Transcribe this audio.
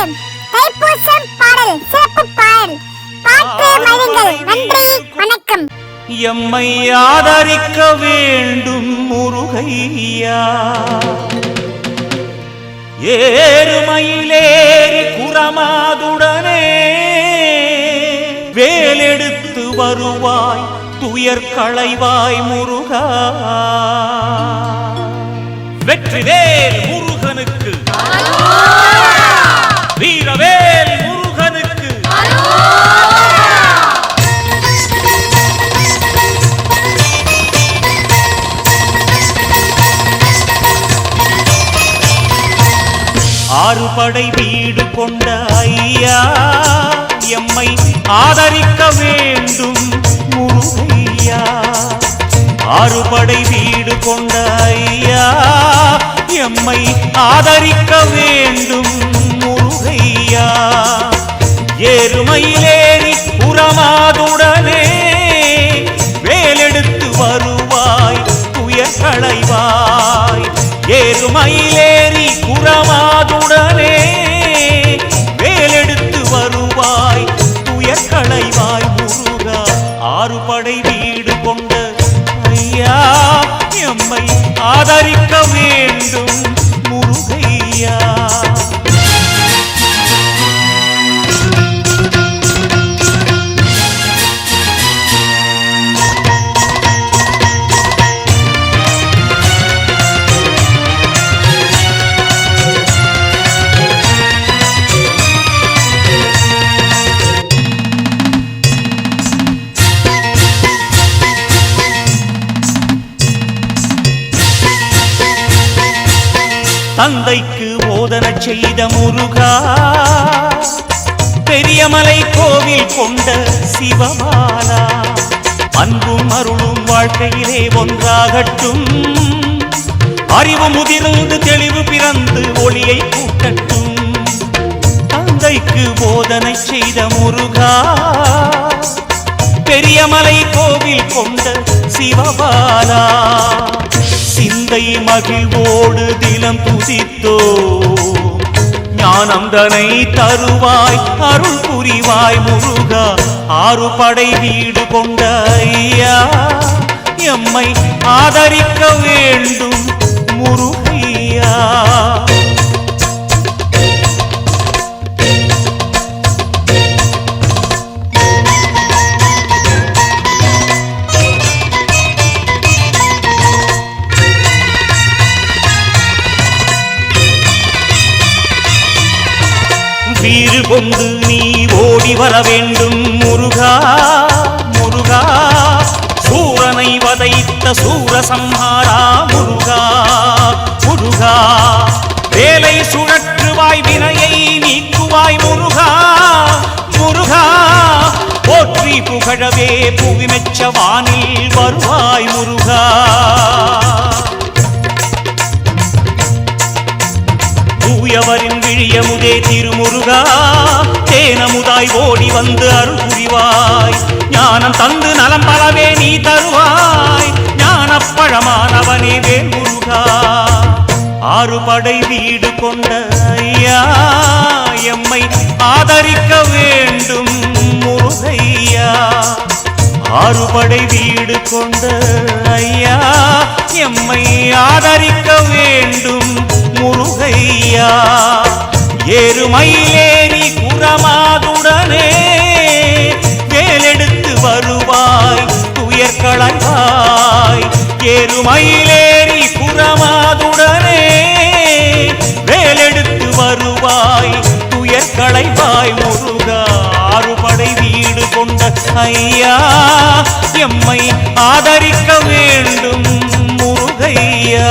தைப்பூசம் பாடல் சிறப்பு பாடல். பாட்டு மகிழுங்கள் நன்றி வணக்கம். எம்மை ஆதரிக்க வேண்டும் முருகையா. ஏறுமயிலேறி குரமாதுடனே. வேலெடுத்து வருவாய் துயர் களைவாய் முருகா. வெற்றிவேல் ஆறு படை வீடு கொண்ட ஐயா எம்மை ஆதரிக்க வேண்டும் முருகையா. ஆறு படை வீடு கொண்ட ஐயா எம்மை ஆதரிக்க வேண்டும் முருகையா. ஏறுமையிலேறி புறமாதுடனே வேலெடுத்து வருவாய் துயர் களைவாய். ஏறுமயிலேறி தந்தைக்கு போதன செய்த முருகா பெரியமலை கோவில் கொண்ட சிவமாலா. அன்பும் அருளும் வாழ்க்கையிலே ஒன்றாகட்டும். அறிவு முதிர்ந்து தெளிவு பிறந்து ஒளியை கூட்டட்டும் தந்தைக்கு போதனை செய்த முருகா பெரியமலை கோவில் கொண்ட சிவபாலா சிந்தை மகிழ்வோடு தினம் துதித்தோ. ஞானம் தனை தருவாய் அருள் புரிவாய் முருகா. ஆறு படை வீடு கொண்ட ஐயா எம்மை ஆதரிக்க வேண்டும். கொண்டு நீ ஓடி வர வேண்டும் முருகா முருகா. சூரனை வதைத்த சூரசம்ஹாரா முருகா முருகா. வேலை சுழற்றுவாய் வினையை நீக்குவாய் முருகா முருகா. போற்றி புகழவே புவி வானில் விழியமுதே திருமுருகா தேனமுதாய் ஓடி வந்து அருள் புரிவாய் ஞானம் தந்து நலம் பலவே நீ தருவாய். ஞானப்பழமானவனே வேல் முருகா ஆறு படை வீடு கொண்ட ஐயா எம்மை ஆதரிக்க வேண்டும் முருகையா. ஆறுபடை வீடு கொண்ட ஐயா எம்மை ஆதரிக்க வேண்டும் முருகையா. எருமையிலேறி குரமாதுடனே வேலெடுத்து வருவாய் துயர் களைவாய் எருமையிலேறி குரமாதுடனே வேலெடுத்து வருவாய் துயர் களைவாய் முருகா ஆறுபடை வீடு கொண்ட ஐயா எம்மை ஆதரிக்க வேண்டும் முருகையா.